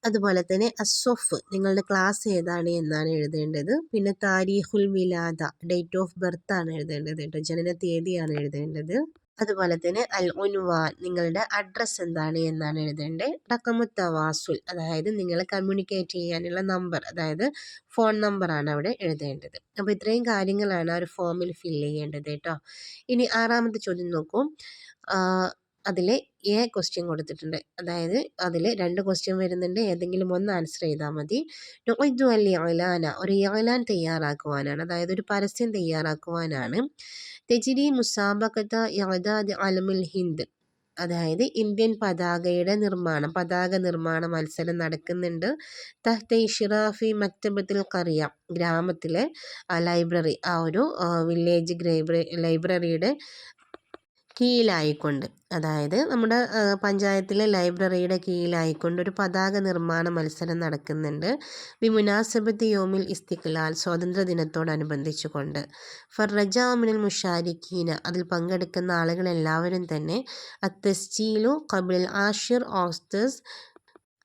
അതുപോലെ തന്നെ അസ്വഫ് നിങ്ങളുടെ ക്ലാസ് ഏതാണ് എന്നാണ് എഴുതേണ്ടത്. പിന്നെ താരീഖുൽ മിലാദ ഡേറ്റ് ഓഫ് ബർത്ത് ആണ് എഴുതേണ്ടത് കേട്ടോ. ജനന തീയതിയാണ് എഴുതേണ്ടത്. അതുപോലെ തന്നെ അൽ ഉൻവാൻ നിങ്ങളുടെ അഡ്രസ്സ് എന്താണ് എന്നാണ് എഴുതേണ്ടത്. റക്കമുത്തവാസുൽ അതായത് നിങ്ങളെ കമ്മ്യൂണിക്കേറ്റ് ചെയ്യാനുള്ള നമ്പർ അതായത് ഫോൺ നമ്പറാണ് അവിടെ എഴുതേണ്ടത്. അപ്പോൾ ഇത്രയും കാര്യങ്ങളാണ് ആ ഒരു ഫോമിൽ ഫില്ല് ചെയ്യേണ്ടത് കേട്ടോ. ഇനി ആറാമത്തെ ചോദ്യം നോക്കൂ. അതിൽ എ ക്വസ്റ്റ്യൻ കൊടുത്തിട്ടുണ്ട്. അതായത് അതിൽ രണ്ട് ക്വസ്റ്റ്യൻ വരുന്നുണ്ട്. ഏതെങ്കിലും ഒന്ന് ആൻസർ ചെയ്താൽ മതി. ഇതു അൽ യലാന ഒരു യലാൻ തയ്യാറാക്കുവാനാണ്. അതായത് ഒരു പരസ്യം തയ്യാറാക്കുവാനാണ്. തെജിരി മുസാബക്കത്ത യദാദ് അലമുൽ ഹിന്ദ്. അതായത് ഇന്ത്യൻ പതാകയുടെ നിർമ്മാണം പതാക നിർമ്മാണ മത്സരം നടക്കുന്നുണ്ട്. തഹ്ത ഇഷിറാഫി മക്തബത്തിൽ കറിയ ഗ്രാമത്തിലെ ലൈബ്രറി ആ ഒരു വില്ലേജ് ലൈബ്രറിയുടെ കീഴിലായിക്കൊണ്ട്. അതായത് നമ്മുടെ പഞ്ചായത്തിലെ ലൈബ്രറിയുടെ കീഴിലായിക്കൊണ്ട് ഒരു പതാക നിർമ്മാണ മത്സരം നടക്കുന്നുണ്ട്. വിമുനാസബത്ത് യോമിൽ ഇസ്തിക്ലാൽ സ്വാതന്ത്ര്യ ദിനത്തോടനുബന്ധിച്ചു കൊണ്ട് ഫർറജാമിനൽ മുഷാരിഖീന അതിൽ പങ്കെടുക്കുന്ന ആളുകളെല്ലാവരും തന്നെ അത്തസ്റ്റീലു കബിൽ ആഷിർ ഓസ്തസ്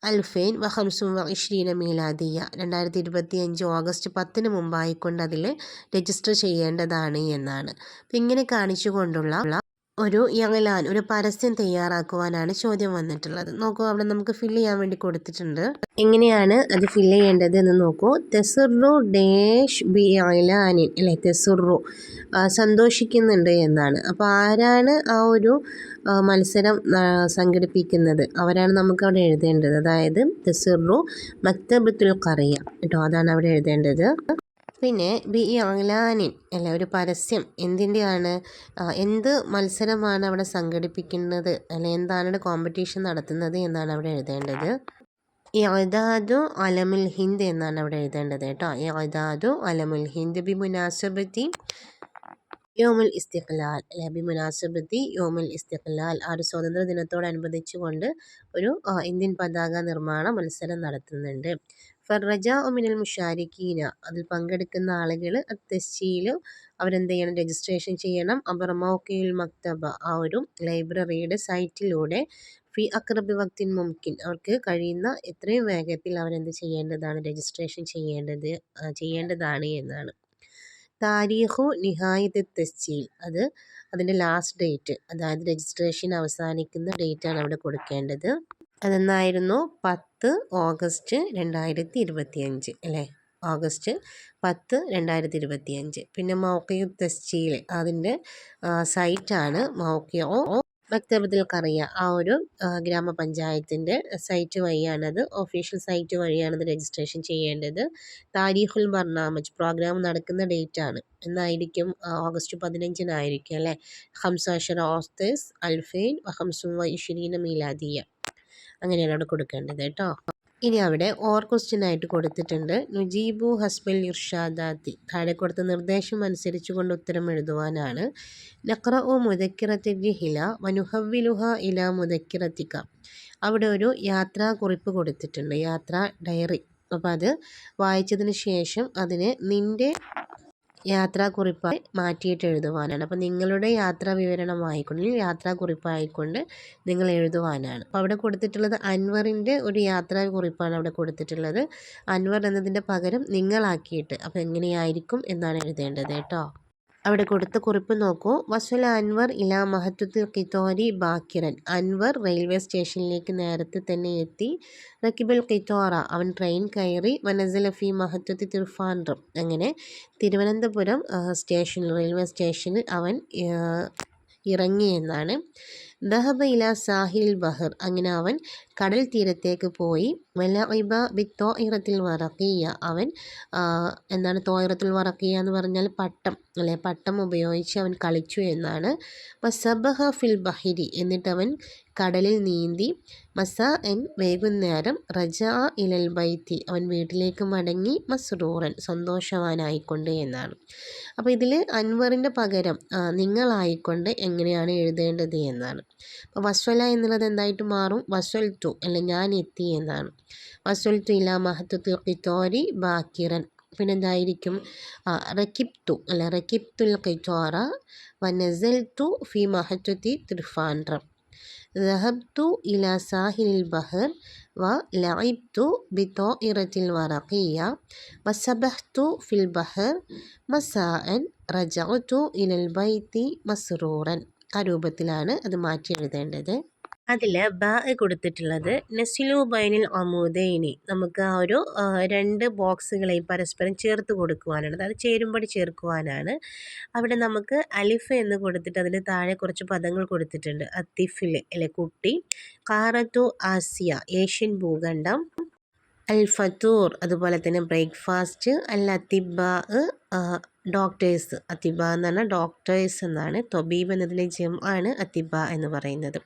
അൽഫൈൻ വഹംസും ഇഷ്രീന മീലാദിയ രണ്ടായിരത്തി ഇരുപത്തി അഞ്ച് ഓഗസ്റ്റ് പത്തിന് മുമ്പായിക്കൊണ്ട് അതിൽ രജിസ്റ്റർ ചെയ്യേണ്ടതാണ് എന്നാണ്. ഇങ്ങനെ കാണിച്ചുകൊണ്ടുള്ള ഒരു യങ്ങലാൻ ഒരു പരസ്യം തയ്യാറാക്കുവാനാണ് ചോദ്യം വന്നിട്ടുള്ളത്. നോക്കൂ അവിടെ നമുക്ക് ഫിൽ ചെയ്യാൻ വേണ്ടി കൊടുത്തിട്ടുണ്ട്. എങ്ങനെയാണ് അത് ഫിൽ ചെയ്യേണ്ടത് എന്ന് നോക്കൂ. തെസുറു ഡേഷ് ബി അയലാനിൻ അല്ലെ? തെസുറു സന്തോഷിക്കുന്നുണ്ട് എന്നാണ്. അപ്പോൾ ആരാണ് ആ ഒരു മത്സരം സംഘടിപ്പിക്കുന്നത്? അവരാണ് നമുക്ക് അവിടെ എഴുതേണ്ടത്. അതായത് തെസുറു മക്തബത്തുൽ കറിയ കേട്ടോ അതാണ് അവിടെ എഴുതേണ്ടത്. പിന്നെ ബി അഗ്ലാനിൻ അല്ല ഒരു പരസ്യം. എന്തിന്റെയാണ് എന്ത് മത്സരമാണ് അവിടെ സംഘടിപ്പിക്കുന്നത്? അല്ലെ എന്താണ് കോമ്പറ്റീഷൻ നടത്തുന്നത് എന്നാണ് അവിടെ എഴുതേണ്ടത്. ഇഅദാദു അലമുൽ ഹിന്ദ് എന്നാണ് അവിടെ എഴുതേണ്ടത് കേട്ടോ. ഇഅദാദു അലമുൽ ഹിന്ദ് ബി മുനാസബത്തി യോമുൽ ഇസ്തിഖ്ലാൽ. അല്ലെ ബി മുനാസബത്തി യോമുൽ ഇസ്തിഖ്ലാൽ. ആ ഒരു സ്വാതന്ത്ര്യ ദിനത്തോടനുബന്ധിച്ചുകൊണ്ട് ഒരു ഇന്ത്യൻ പതാക നിർമ്മാണ മത്സരം നടത്തുന്നുണ്ട്. ഫർറജ ഒമിനൽ മുഷാരിക്കീന അതിൽ പങ്കെടുക്കുന്ന ആളുകൾ അത്തശ്ശീൽ അവരെന്ത് ചെയ്യണം? രജിസ്ട്രേഷൻ ചെയ്യണം. മൗക്കയിൽ മക്തബ ആ ഒരു ലൈബ്രറിയുടെ സൈറ്റിലൂടെ ഫി അക്രബി വക്തിൻ മുംകിൻ. അവർക്ക് കഴിയുന്ന എത്രയും വേഗത്തിൽ അവരെന്ത് ചെയ്യേണ്ടതാണ്? രജിസ്ട്രേഷൻ ചെയ്യേണ്ടത് ചെയ്യേണ്ടതാണ് എന്നാണ്. താരീഖു നിഹായത്ത് തസ്ജീൽ അത് അതിന്റെ ലാസ്റ്റ് ഡേറ്റ്. അതായത് രജിസ്ട്രേഷൻ അവസാനിക്കുന്ന ഡേറ്റാണ് അവിടെ കൊടുക്കേണ്ടത്. അതെന്നായിരുന്നു? പത്ത് ഓഗസ്റ്റ് രണ്ടായിരത്തി ഇരുപത്തി അഞ്ച് അല്ലേ? ഓഗസ്റ്റ് പത്ത് രണ്ടായിരത്തി ഇരുപത്തി അഞ്ച് പിന്നെ മൗക്കയു തസ്ചീൽ അതിന്റെ സൈറ്റാണ് മൗക്കയോ മക്തബത്തിൽ കറിയ ആ ഒരു ഗ്രാമപഞ്ചായത്തിന്റെ സൈറ്റ് വഴിയാണത്. ഒഫീഷ്യൽ സൈറ്റ് വഴിയാണത് രജിസ്ട്രേഷൻ ചെയ്യേണ്ടത്. താരീഖുൽ ബർണാമജ് പ്രോഗ്രാം നടക്കുന്ന ഡേറ്റ് ആണ് എന്നായിരിക്കും ഓഗസ്റ്റ് പതിനഞ്ചിനായിരിക്കും അല്ലേ? ഹംസാഷർ ഓസ്തേസ് അൽഫൈൻ ഹംസും വൈഷിരീന മീലാദിയ. അങ്ങനെയാണ് അവിടെ കൊടുക്കേണ്ടത് കേട്ടോ. ഇനി അവിടെ ഓർ ക്വസ്റ്റ്യൻ ആയിട്ട് കൊടുത്തിട്ടുണ്ട്. നുജീബു ഹസ്ബൽ ഇർഷാദാത്തി. താഴെ കൊടുത്ത നിർദ്ദേശം അനുസരിച്ച് കൊണ്ട് ഉത്തരം എഴുതുവാനാണ്. നക്ര ഒ മുതക്കിറത്തി ഹില വനുഹവിലുഹ ഇല മുതക്കിറത്തിക്ക അവിടെ ഒരു യാത്രാക്കുറിപ്പ് കൊടുത്തിട്ടുണ്ട്. യാത്രാ ഡയറി. അപ്പോൾ അത് വായിച്ചതിന് ശേഷം അതിന് നിന്റെ യാത്രാക്കുറിപ്പായി മാറ്റിയിട്ട് എഴുതുവാനാണ് അപ്പോൾ നിങ്ങളുടെ യാത്രാ വിവരണമായിക്കൊണ്ട് യാത്രാക്കുറിപ്പായിക്കൊണ്ട് നിങ്ങൾ എഴുതുവാനാണ്. അപ്പോൾ അവിടെ കൊടുത്തിട്ടുള്ളത് അൻവറിന്റെ ഒരു യാത്രാ കുറിപ്പാണ് അവിടെ കൊടുത്തിട്ടുള്ളത്. അൻവർ എന്നതിന്റെ പകരം നിങ്ങളാക്കിയിട്ട് അപ്പോൾ എങ്ങനെയായിരിക്കും എന്നാണ് എഴുതേണ്ടത് കേട്ടോ. അവിടെ കൊടുത്ത കുറിപ്പ് നോക്കൂ. വസുല അൻവർ ഇലാ മഹത്വത്തിൽ കിത്തോരി ബാക്കിറൻ അൻവർ റെയിൽവേ സ്റ്റേഷനിലേക്ക് നേരത്തെ തന്നെ എത്തി. റക്കിബൽ കിത്തോറ അവൻ ട്രെയിൻ കയറി. വനസലഫി മഹത്വത്തിൽ തിർഫാൻഡ്രം അങ്ങനെ തിരുവനന്തപുരം സ്റ്റേഷനിൽ റെയിൽവേ സ്റ്റേഷനിൽ അവൻ ഇറങ്ങി എന്നാണ്. ദഹബ ഇല സാഹിൽ ബഹർ. അങ്ങനെ അവൻ കടൽ തീരത്തേക്ക് പോയി. ഇബ ബി ഇറത്തിൽ വറക്കിയ. അവൻ എന്താണ് തോയിറത്തിൽ വറക്കിയ എന്ന് പറഞ്ഞാൽ പട്ടം അല്ലെ? പട്ടം ഉപയോഗിച്ച് അവൻ കളിച്ചു എന്നാണ്. സബഹ ഫിൽ ബഹിരി എന്നിട്ട് അവൻ കടലിൽ നീന്തി. മസ എൻ വൈകുന്നേരം റജ ഇലൽ ബൈത്തി. അവൻ വീട്ടിലേക്ക് മടങ്ങി മസ്റൂറൻ സന്തോഷവാനായിക്കൊണ്ട് എന്നാണ്. അപ്പോൾ ഇതിൽ അൻവറിന്റെ പകരം നിങ്ങളായിക്കൊണ്ട് എങ്ങനെയാണ് എഴുതേണ്ടത് എന്നാണ്. അപ്പോൾ വസ്വല എന്നുള്ളത് എന്തായിട്ട് മാറും? വസ്വൽ ടു അല്ലെ ഞാൻ എത്തി എന്നാണ്. വസ്വൽ ടു ഇല മഹത്വത്തിൽ കിത്തോരി ബാക്കിറൻ പിന്നെ എന്തായിരിക്കും റക്കിബ്തു അല്ല റക്കിബ്തുൽ കിത്തോറ വനസൽ ടു ഫി മഹത്വത്തി ത്രിഫാൻഡ്രം ذهبت إلى ساحل البحر ولعبت بطائرة الورقية وسبحت في البحر مساء رجعت إلى البيت مسرورا ആ രൂപത്തിലാണ് അത് മാറ്റി എഴുതേണ്ടത് അതിൽ ബ കൊടുത്തിട്ടുള്ളത് നെസിലോ ബൈനിൽ അമൂദൈനി. നമുക്ക് ആ ഒരു രണ്ട് ബോക്സുകളെയും പരസ്പരം ചേർത്ത് കൊടുക്കുവാനാണ്. അതായത് ചേരുമ്പടി ചേർക്കുവാനാണ്. അവിടെ നമുക്ക് അലിഫ് എന്ന് കൊടുത്തിട്ട് അതിന് താഴെ കുറച്ച് പദങ്ങൾ കൊടുത്തിട്ടുണ്ട്. അത്തിഫിൽ അല്ലെ കുട്ടി. കാറത്തു ആസിയ ഏഷ്യൻ ഭൂഖണ്ഡം. അൽ ഫത്തൂർ അതുപോലെ തന്നെ ബ്രേക്ക്ഫാസ്റ്റ് അൽ അതിബ ഡോക്ടേഴ്സ്. അത്തിബ എന്ന് പറഞ്ഞാൽ ഡോക്ടേഴ്സ് എന്നാണ്. തൊബീബ് എന്നതിലെ ജം ആണ് അത്തിബ എന്ന് പറയുന്നത്.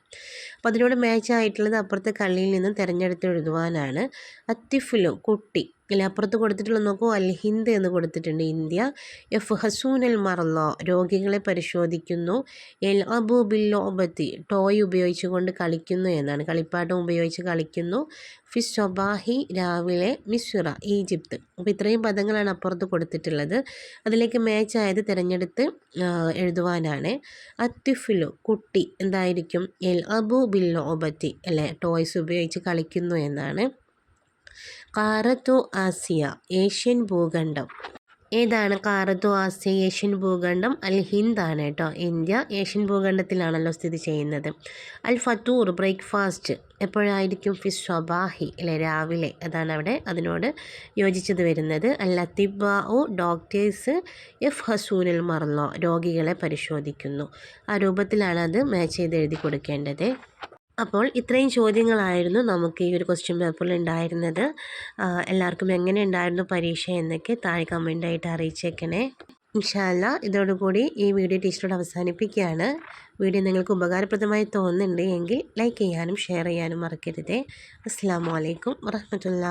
അപ്പോൾ അതിനോട് മാച്ച് ആയിട്ടുള്ളത് അപ്പുറത്തെ കള്ളിയിൽ നിന്നും തിരഞ്ഞെടുത്ത് എഴുതുവാനാണ് അത്തിഫുലു കുട്ടി. അല്ലെ അപ്പുറത്ത് കൊടുത്തിട്ടുള്ള നോക്കൂ അൽ ഹിന്ദ് എന്ന് കൊടുത്തിട്ടുണ്ട് ഇന്ത്യ. എഫ് ഹസൂൻ അൽ മറല്ലോ രോഗികളെ പരിശോധിക്കുന്നു. എൽ അബു ബില്ലോബത്തി ടോയ് ഉപയോഗിച്ചുകൊണ്ട് കളിക്കുന്നു എന്നാണ്. കളിപ്പാട്ടം ഉപയോഗിച്ച് കളിക്കുന്നു. ഫിസ് സൊബാഹി രാവിലെ മിസ്റ ഈജിപ്ത്. അപ്പോൾ ഇത്രയും പദങ്ങളാണ് അപ്പുറത്ത് കൊടുത്തിട്ടുള്ളത്. അതിലേക്ക് മാച്ച് ആയത് തിരഞ്ഞെടുത്ത് എഴുതുവാനാണ്. അത്തിഫിലു കുട്ടി എന്തായിരിക്കും? എൽ അബു ബില്ലോബത്തി അല്ലേ? ടോയ്സ് ഉപയോഗിച്ച് കളിക്കുന്നു എന്നാണ്. കാറത്തു ആസിയ ഏഷ്യൻ ഭൂഖണ്ഡം. ഏതാണ് കാറത്തു ആസിയ ഏഷ്യൻ ഭൂഖണ്ഡം? അൽ ഹിന്ദ് ആണ് കേട്ടോ. ഇന്ത്യ ഏഷ്യൻ ഭൂഖണ്ഡത്തിലാണല്ലോ സ്ഥിതി ചെയ്യുന്നത്. അൽ ഫത്തൂർ ബ്രേക്ക്ഫാസ്റ്റ്. എപ്പോഴായിരിക്കും ഫിസ് സ്വബാഹി അല്ലെ രാവിലെ? അതാണ് അവിടെ അതിനോട് യോജിച്ചത് വരുന്നത്. അൽ ലത്തിബാഉ ഡോക്ടേഴ്സ് എഫ് ഹസൂനിൽ മറന്നോ രോഗികളെ പരിശോധിക്കുന്നു. ആ രൂപത്തിലാണ് അത് മാച്ച് ചെയ്ത് എഴുതി കൊടുക്കേണ്ടത്. അപ്പോൾ ഇത്രയും ചോദ്യങ്ങളായിരുന്നു നമുക്ക് ഈ ഒരു ക്വസ്റ്റ്യൻ പേപ്പറിൽ ഉണ്ടായിരുന്നത്. എല്ലാവർക്കും എങ്ങനെ ഉണ്ടായിരുന്നു പരീക്ഷ എന്നൊക്കെ താഴെ കമന്റായിട്ട് അറിയിച്ചേക്കണേ. ഇൻഷാല്ല ഇതോടുകൂടി ഈ വീഡിയോ ടീച്ചറോട് അവസാനിപ്പിക്കുകയാണ്. വീഡിയോ നിങ്ങൾക്ക് ഉപകാരപ്രദമായി തോന്നുന്നുണ്ട് എങ്കിൽ ലൈക്ക് ചെയ്യാനും ഷെയർ ചെയ്യാനും മറക്കരുതേ. അസ്സാം വലൈക്കും വറഹമത്തുള്ള